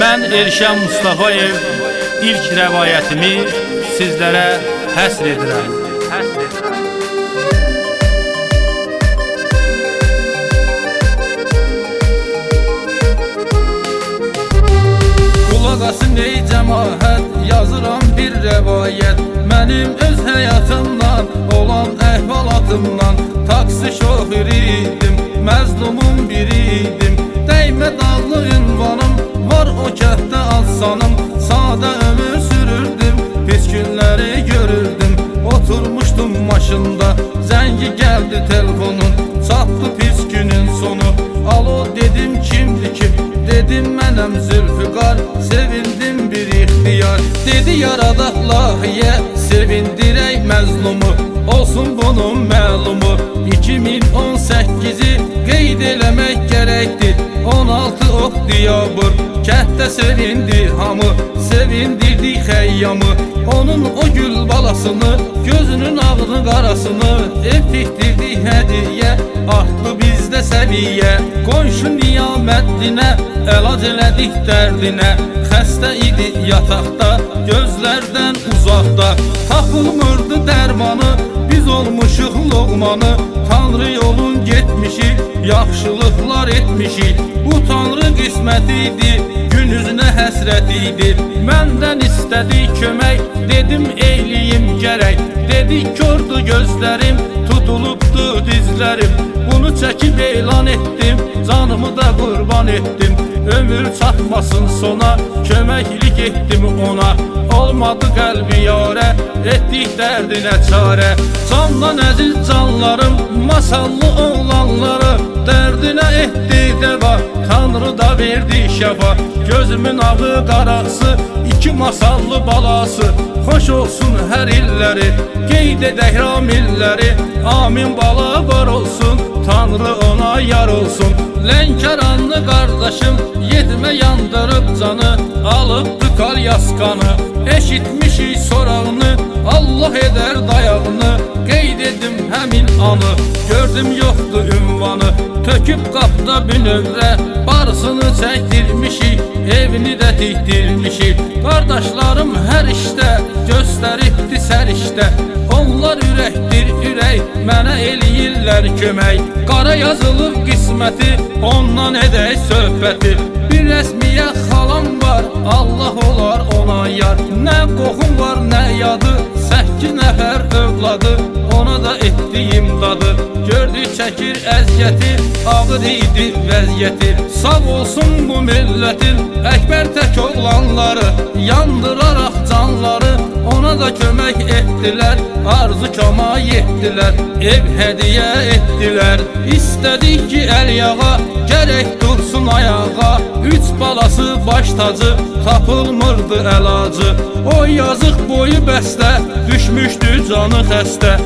Mən Elşən Mustafayev ilk rəvayətimi sizlərə həsr edirəm. Həsr edirəm. Qulaq ey cəmaət Yazıram bir rəvayət Mənim öz həyatımdan Olan əhvalatımdan Taksi şoförü idim Məzlumun biriydim Dəymə dağlı ünvanım Var o kəhtdə alsanım Sadə ömür sürürdüm Pis günləri görürdüm. Oturmuşdum maşında Zəngi gəldi telefonun Çatdı pis günün sonu. Alo dedim kimdi ki? Dedim mənəm Zülfüqar Məzlumu Olsun bunun məlumu 2018-i qeyd eləmək gərəkdir 16 oktyabr Kənddə sevindi hamı. Sevindirdi xəyyamı Onun o gül balasını Gözünün ağını qarasını Ev tikdirdi hədiyə Artdı bizdə səviyyə Qonşu niyaməddinə Əlac elədik dərdinə Xəstə idi yataqda Gözlərdən uzaqda Tapılmırdı dərmanı Biz olmuşuq loğmanı Tanrı yolun getmişik Yaxşılıqlar etmişik Bu Tanrı qismət idi Gün üzünə həsrət idi Məndən istədi kömək Dedim eyliyim gərək Dedi kördü gözlərim Tutulubdu dizlərim Bunu çəkib elan etdim Canımı da qurban etdim Ömür çatmasın sona Köməklik etdim ona. Olmadı qəlbi yarə Etdik dərdinə çarə Candan əziz canlarım Masallı oğlanları Dərdinə etdi dəva Tanrı da verdi şəfa. Gözümün ağı qarası iki masallı balası Xoş olsun hər illəri Qeyd edək ramilləri Amin bala var olsun Tanrı ona yar olsun. Lənkəranlı qardaşım Yetmə yandırıb canı. Alıbdı kal yaskanı Eşitmişik sorağını Allah edər dayağını Qeyd edim həmin anı. Gördüm yoxdu ünvanı Töküb qapda bünövrə Barısını çəkdirmişik Evini də tikdirmişik Qardaşlarım hər işdə Göstəribdi sərişdə Onlar ürəkdir ürək Mənə eləyirlər kömək Qara yazılıb qisməti Ondan edək söhbəti Bir rəsmiyə xalam var Allah olar ona yar. Nə qoxum var nə yadı Səkkiz nəfər övladı Ona da etdi imdadı Gördü çəkir əziyyəti Ağır idi vəziyyəti Sağ olsun bu millətin Əkbər tək oğlanları. Yandıraraq canları Ona da kömək etdilər Arzu kama yetdilər Ev hədiyə etdilər İstədik ki əl yağa Gərək dursun ayağa. Üç balası baş tacı Tapılmırdı əlacı O yazıq boyu bəstə Düşmüşdü canı xəstə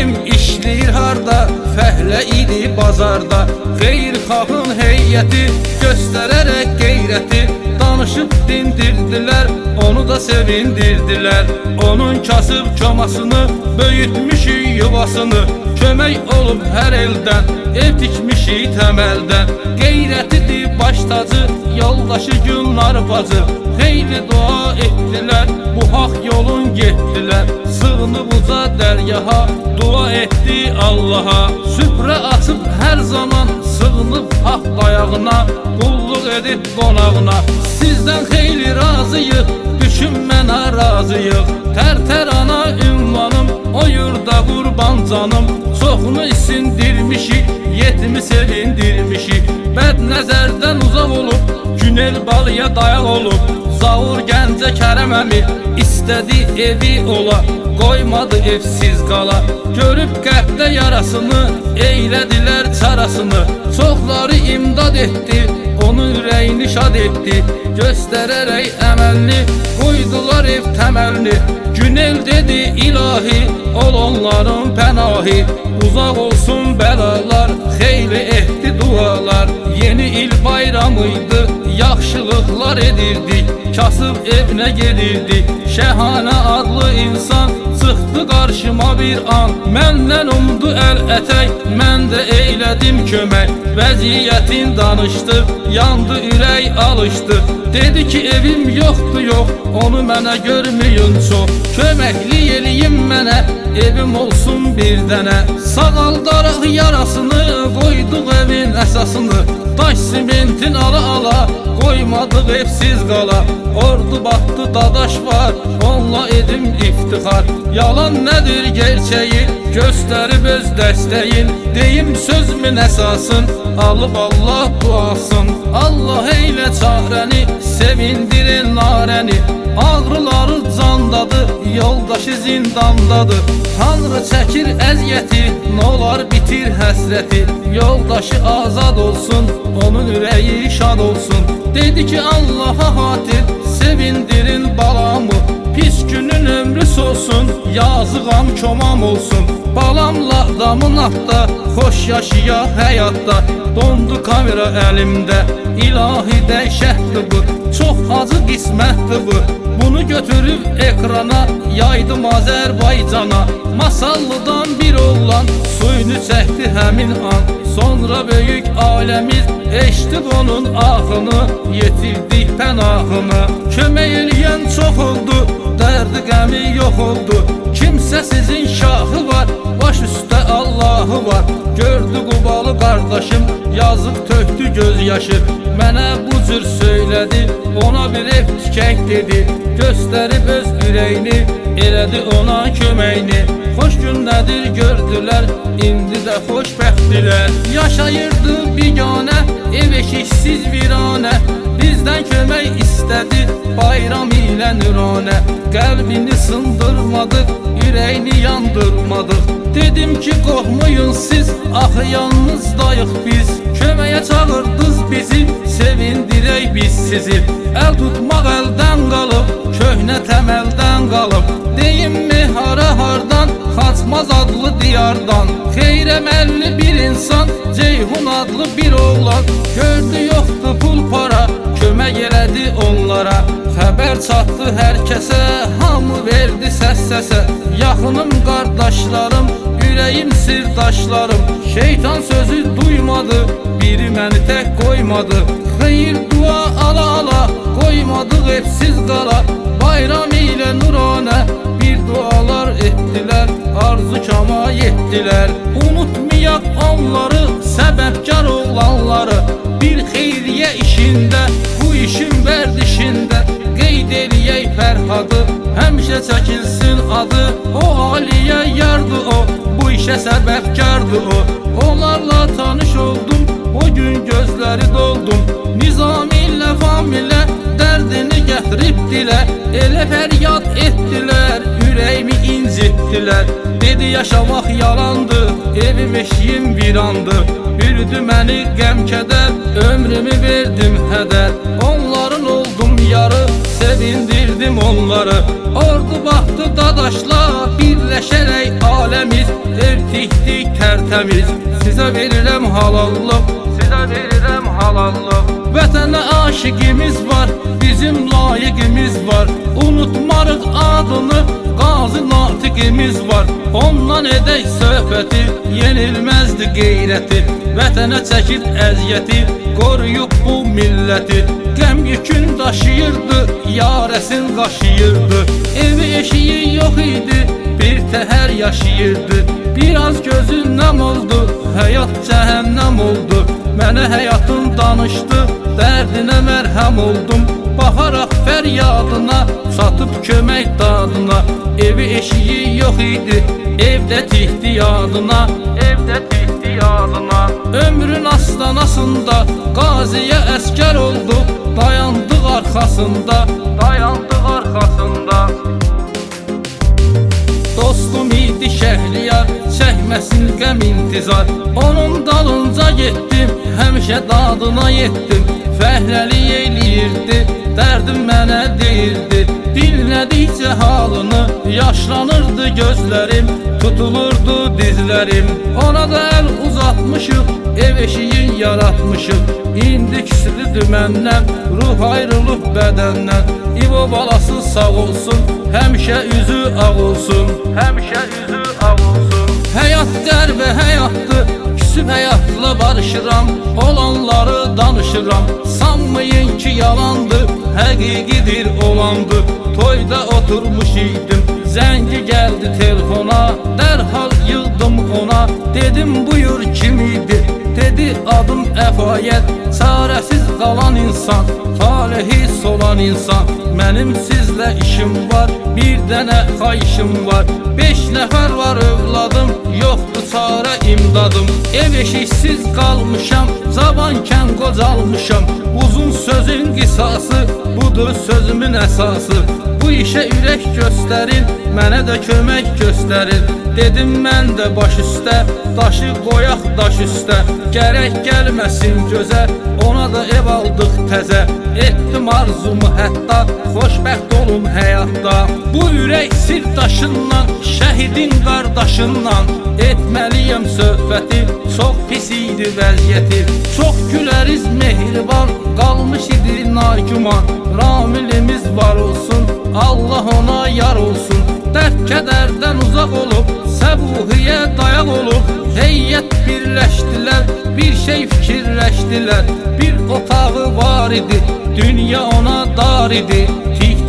Deyim işləyir harda Fəhlə idi bazarda. Xeyr xahın heyəti Göstərərək qeyrəti Danışıb dindirdilər Onu da sevindirdilər Onun kasıb çomasını Böyütmüşük yuvasını Kömək olub hər eldən Ev tikmişik təməldən Qeyrətidir baş tacı Yoldaşı günlar bacı. Xeyli dua etdilər Bu haq yolun getdilər. Sığınıb uca dərgaha Dua etdi Allaha. Süfrə açıb hər zaman Sığınıb haq dayağına Qulluq edib qonağına. Sizdən xeyli razıyıq Düşünmə narazıyıq Tər-tər ana ünvanım. O yurda qurban canım. Çoxunu isindirmişik Yetimi sevindirmişik Bəd nəzərdən uzaq olub Günel balıya dayaq olub Zavur gəncə Kərəm əmi evi ola. Qoymadı evsiz qala Görüb qəlbdə yarasını Eylədilər çarasını. Çoxları imdad etdi Onun ürəyini şad etdi Göstərərək əməlini Qoydular ev təməlini Günel dedi ilahi Ol onların pənahi Uzaq olsun bəlalar Xeyli etdi dualar. Yeni il bayramıydı Yaxşılıqlar edirdik Kasıb evinə gedirdik Şəhanə adlı insan Çıxdı qarşıma bir an Məndən umdu əl ətək Mən də eylədim kömək Vəziyyətin danışdı Yandı ürək alışdı Dedi ki evim yoxdur yox Onu mənə görməyin çox Köməkli eləyim mənə Evim olsun bir dənə Sağaldaraq yarasını Qoyduq evin əsasını Daş simentin ala ala Qoymadıq evsiz qala Ordu batdı dadaş var Onunla edim iftixar Yalan nədir gerçəyi Göstərib öz dəstəyin Deyim sözmün əsasın Alıb Allah duasın. Allah eylə çarəni Sevindirin narəni Ağrıları candadır Yoldaşı zindandadır Tanrı çəkir əziyyəti Nolar bitir həsrəti Yoldaşı azad olsun Onun ürəyi şad olsun. Dedi ki Allah'a hatir Sevindirin balamı Pis günün ömrü solsun Yazıqam komam olsun. Balamla damın atda Xoş yaşaya həyatda Dondu kamera əlimdə İlahi dəhşətdir bu. Çox acı qismətdir bu. Bunu götürüb ekrana Yaydım Azərbaycana Masallıdan bir oğlan Suyunu çəkdi həmin an. Sonra böyük aləmiz Eşdik onun ahını Yetirdik pənahını Kömək eləyən çox oldu Dərdi qəmi yox oldu. Kimsə sizin şahı var Baş üstə Allahı var. Gördü qubalı qardaşım Yazıq tökdü göz yaşı Mənə bu cür söylədi Ona bir ev tikək dedi. Göstərib öz ürəyini Elədi ona köməyini Xoş gündədir gördülər İndi də xoşbəxtdilər Yaşayırdı biganə Ev eşiksiz viranə Bizdən kömək istədi Bayram ilə nüranə Qəlbini sındırmadıq Ürəyini yandırmadıq Dedim ki qorxmayın siz? Axı yalnızdayıq biz. Köməyə çağırdınız bizi Sevindirək biz sizi. Əl tutmaq əldən qalıb Köhnə təməldən qalıb Deyimmi hara hardan Xaçmaz adlı diyardan? Xeyr əməlli bir insan Ceyhun adlı bir oğlan. Gördü yoxdur pul para Kömək elədi onlara Xəbər çatdı hər kəsə Hamı verdi səs səsə Yaxınım qardaşlarım Ürəyim sirdaşlarım Şeytan sözü duymadı Biri məni tək qoymadı Xeyir dua ala ala Qoymadıq evsiz qala Bayram ilə nuranə Bir dualar etdilər Arzu kama yetdilər Unutmayaq onları Səbəbkar olanları Bir xeyriyə işində Bu işin vərdişində Qeyd eləyək Fərhadı Həmişə çəkilsin adı O aliyə yardı o Bu işə səbəbkardı o. Onlarla tanış oldum O gün gözləri doldum Nizami ilə familə Dərdini gətirib dilə Elə fəryad etdilər Ürəyimi incitdilər yaşamaq yalandı Evim eşiyim virandı Bürüdü məni qəm kədər Ömrümü verdim hədər Onların oldum yarı Sevindirdim onları. Ordu baxdı dadaşlar Birləşərək aləmiz Ev tikdik tərtəmiz Sizə verirəm halallıq Sizə verirəm halallıq Vətənə aşiqimiz var Bizim layiqimiz var Ondan edək söhbəti Yenilməzdi qeyrəti Vətənə çəkib əziyyəti Qoruyub bu milləti. Qəm yükün daşıyırdı Yarəsin qaşıyırdı. Evi eşiyi yox idi Bir təhər yaşayırdı. Biraz gözü nəm oldu Həyat cəhənnəm oldu. Mənə həyatın danışdı Dərdinə mərhəm oldum. Baxaraq fəryadına Çatıb kömək dadına. Evi eşiyi yox idi Yadına Evdə tihdi yadına Ömrün astanasında Qaziyə əskər oldu. Dayandıq arxasında Dayandıq arxasında Dostum idi Şəhriyar Çəkməsin qəm intizar. Onun dalınca getdim Həmişə dadına yetdim Fəhləli eləyirdi Dərdim mənə deyirdi Dinlədikcə halını Yaşlanırdı gözlərim Tutulurdu dizlərim Ona da əl uzatmışıq Ev eşiyin yaratmışıq İndi küsüdür məndən Ruh ayrılıb bədəndən İbo balası sağ olsun. Həmişə üzü ağ olsun. Həmişə üzü ağ olsun. Həyat qəribə həyatdır Küsüb həyatla barışıram. Olanları danışıram. Sanmayın ki yalandır Həqiqidir olandır Toyda oturmuş idim Zəngi gəldi telefona Dərhal yığdım ona. Dedim buyur kim idi? Dedi adım əfayət Çarəsiz qalan insan Talehi solan insan. Mənim sizlə işim var Bir dənə xayişim var. Beş nəfər var övladım Yoxdur çarə imdadım Ev eşiksiz qalmışam Zavankən qocalmışam Uzun sözün qisası Budur sözümün əsası Bu işə ürək göstərin Mənə də kömək göstərin Dedim mən də baş üstə Daşı qoyaq daş üstə. Gərək gəlməsin gözə Ona da ev aldıq təzə. Etdim arzumu hətta Xoşbəxt olum həyatda. Bu ürək sirdaşından Şəhidin qardaşından Etməliyəm söhbəti Çox pis idi vəziyyəti. Çox güləriz mehriban Qalmış idi nargüman Ramilimiz var olsun Allah ona yar olsun. Dərd kədərdən uzaq olub Səbuhiyə dayaq olub. Heyyət birləşdilər Bir şey fikirləşdilər. Bir otağı var idi Dünya ona dar idi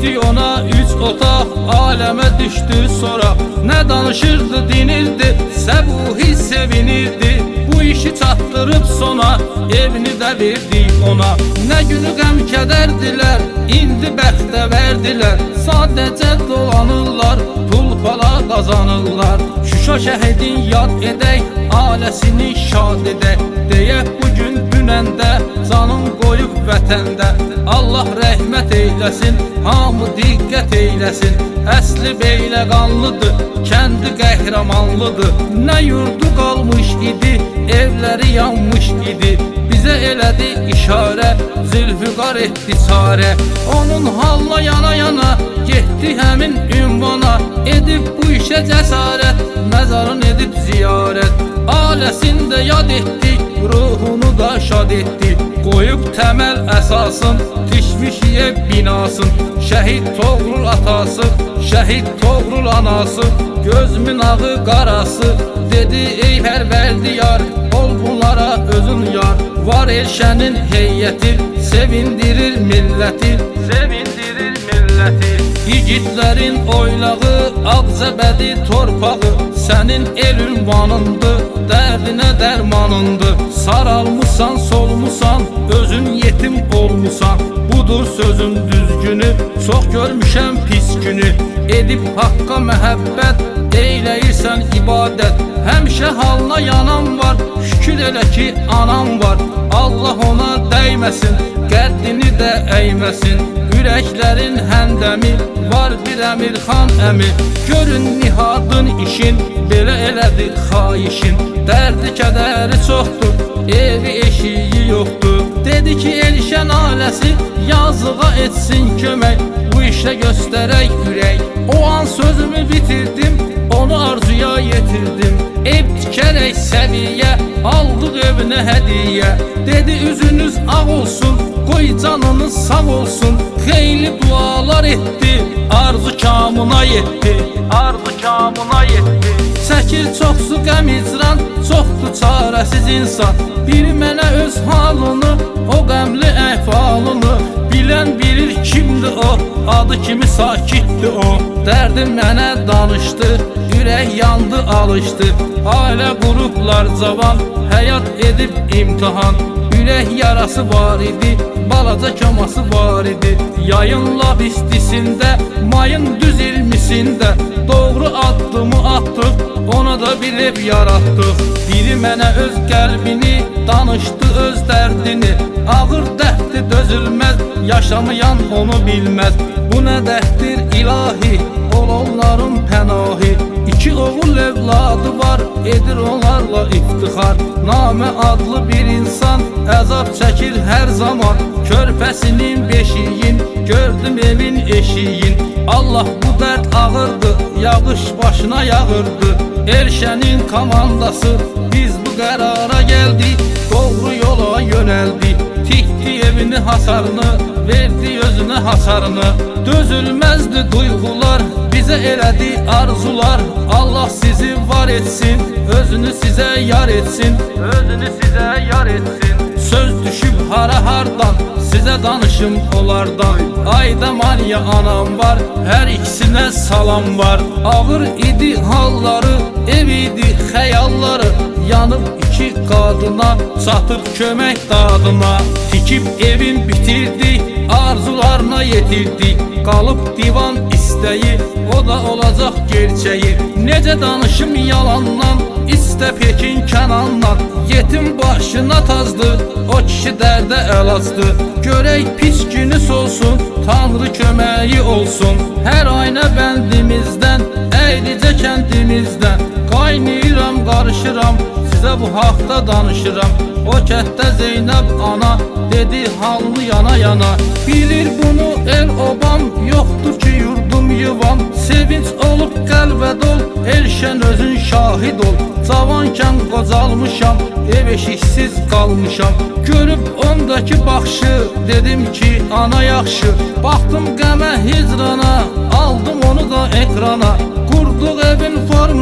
Tikdi ona üç otaq Aləmə düşdü sonra. Nə danışırdı dinirdi Səbuhi sevinirdi. Bu işi çatdırıb sona Evini də verdi ona. Nə günü qəm kədərdilər İndi bəxtə verdilər. Sadəcə dolanırlar Pul pala qazanırlar. Şuşa şəhidin yad edək Ailəsini şad edək Deyək bugün dünəndə Canın qoyub vətəndə. Allah rəhmət eyləsin Hamı diqqət eyləsin. Əsli beylə qanlıdır Kəndi qəhrəmanlıdır. Nə yurdu qalmış idi Evləri yanmış idi. Bizə elədi işarə Zülfüqar etdi çarə. Onun halla yana yana Getdi həmin ünvana. Edib bu işə cəsarət Məzarın edib ziyarət. Ailəsində yad etdi Ruhunu da şad etdi Qoyub təməl əsasın Dişmiş ev binasın. Şəhid Toğrul atası Şəhid Toğrul anası. Gözümün ağı qarası Dedi ey pərverdiyar Ol bunlara özün yar. Var elşənin heyəti Sevindirir milləti Sevindirir milləti Yiğitlərin oylağı Ağzəbədi torpağı Sənin el ünvanındır Dərdinə dərmanındır Saralmısan solmusan Özün yetim olmusan Budur sözün düzgünü Çox görmüşəm pis günü. Edib haqqa məhəbbət Eyləyirsən ibadət Həmişə halına yanan var Şükür elə ki anan var. Allah ona dəyməsin Qəddini də əyməsin Ürəklərin həndəmi Var bir əmir xan əmi Görün nihadın işin Belə elədi xayişin Dərdi kədəri çoxdur Evi eşiyi yoxdur Dedi ki elşən ailəsi Yazığa etsin kömək Bu işə göstərək ürək O an sözümü bitirdim Onu arzuya yetirdim. Ev tikərək səviyyə Hədiyə Dedi üzünüz ağ olsun Qoy canınız sağ olsun. Xeyli dualar etdi Arzu kamına yetdi Arzu kamına yetdi Çəkir çoxsu qəm icran Çoxdur çarəsiz insan. Bir mənə öz halını O qəmli əhvalını Bilən bilir kimdir o? Adı kimi sakitdir o? Dərdi mənə danışdı Ürək yandı alışdı Ailə qurublar cavan Həyat edib imtihan. Ürək yarası var idi Balaca kaması var idi. Yayın lab istisində Mayın düz ilmisində Doğru addımı atdıq Ona da bir ev yaratdıq Biri mənə öz qəlbini Danışdı öz dərdini Ağır dərddir dözülməz Yaşamayan onu bilməz Bu nə dərddir ilahi? Ol onların pənahi İki oğul evladı var Edir onlarla iftixar Namə adlı bir insan Əzab çəkir hər zaman. Körpəsinin beşiyin Gördüm evin eşiyin Allah bu dərd ağırdı Yağış başına yağırdı. Elşənin komandası Biz bu qərara gəldik Doğru yola yönəldik Evini hasarını Verdi özünə hasarını. Dözülmezdi duygular bize eledi arzular. Allah sizi var etsin özünü size yar etsin. Özünü size yar etsin. Söz düşüp hara hardan Size danışım onlardan Ayda maliye anam var Her ikisine salam var. Ağır idi halları Ev idi xəyalları Yanıb iki qadına Satır kömək dadına Tikib evin bitirdi Arzularına yetirdi. Qalıb divan istəyi O da olacaq gerçəyi Necə danışım yalandan İstə Pekin Kənandan Yetim başına tazdı O kişi dərdə əlacdı Görək pis günüs olsun Tanrı köməyi olsun. Hər aynə bəndimizdən Əylicə kəndimizdən Qarışıram Sizə bu haqda danışıram. O kətdə Zeynəb ana Dedi halını yana yana Bilir bunu el obam Yoxdur ki yurdum yuvam. Sevinç olub qəlbə dol Elşən özün şahid ol. Cavankən qocalmışam Ev eşiksiz qalmışam. Görüb ondakı baxışı Dedim ki ana yaxşı. Baxdım qəmə hicrana Aldım onu da ekrana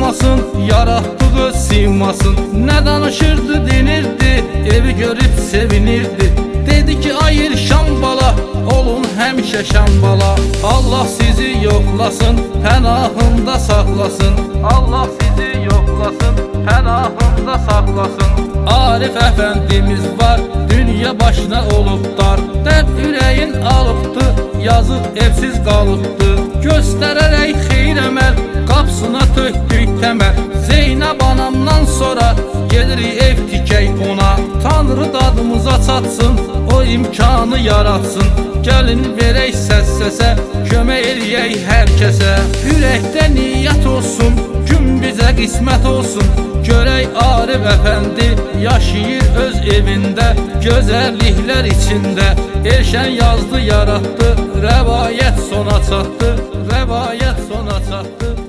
formasın Yaratdığı simasın Nə danışırdı dinirdi Evi görüb sevinirdi. Dedi ki ayır şambala Olun həmişə şambala. Allah sizi yoxlasın Pənahında saxlasın Allah sizi yoxlasın Pənahında saxlasın Arif əfəndimiz var Dünya başına olub dar. Dərd ürəyin alıbdı Yazıq evsiz qalıbdı Göstərərək xeyr əməl Qapsına tökdük təməl Zeynəb anamdan sonra Gelirik ev tikək ona. Tanrı dadımıza çatsın O imkanı yaratsın. Gəlin verək səs səsə Kömək eləyək hər kəsə Ürəkdə niyyət olsun Gün bizə qismət olsun. Görək Arif əfəndi Yaşayır öz evində Gözəlliklər içində Elşən yazdı, yaratdı Rəvayət sona çatdı Rəvayət sona çatdı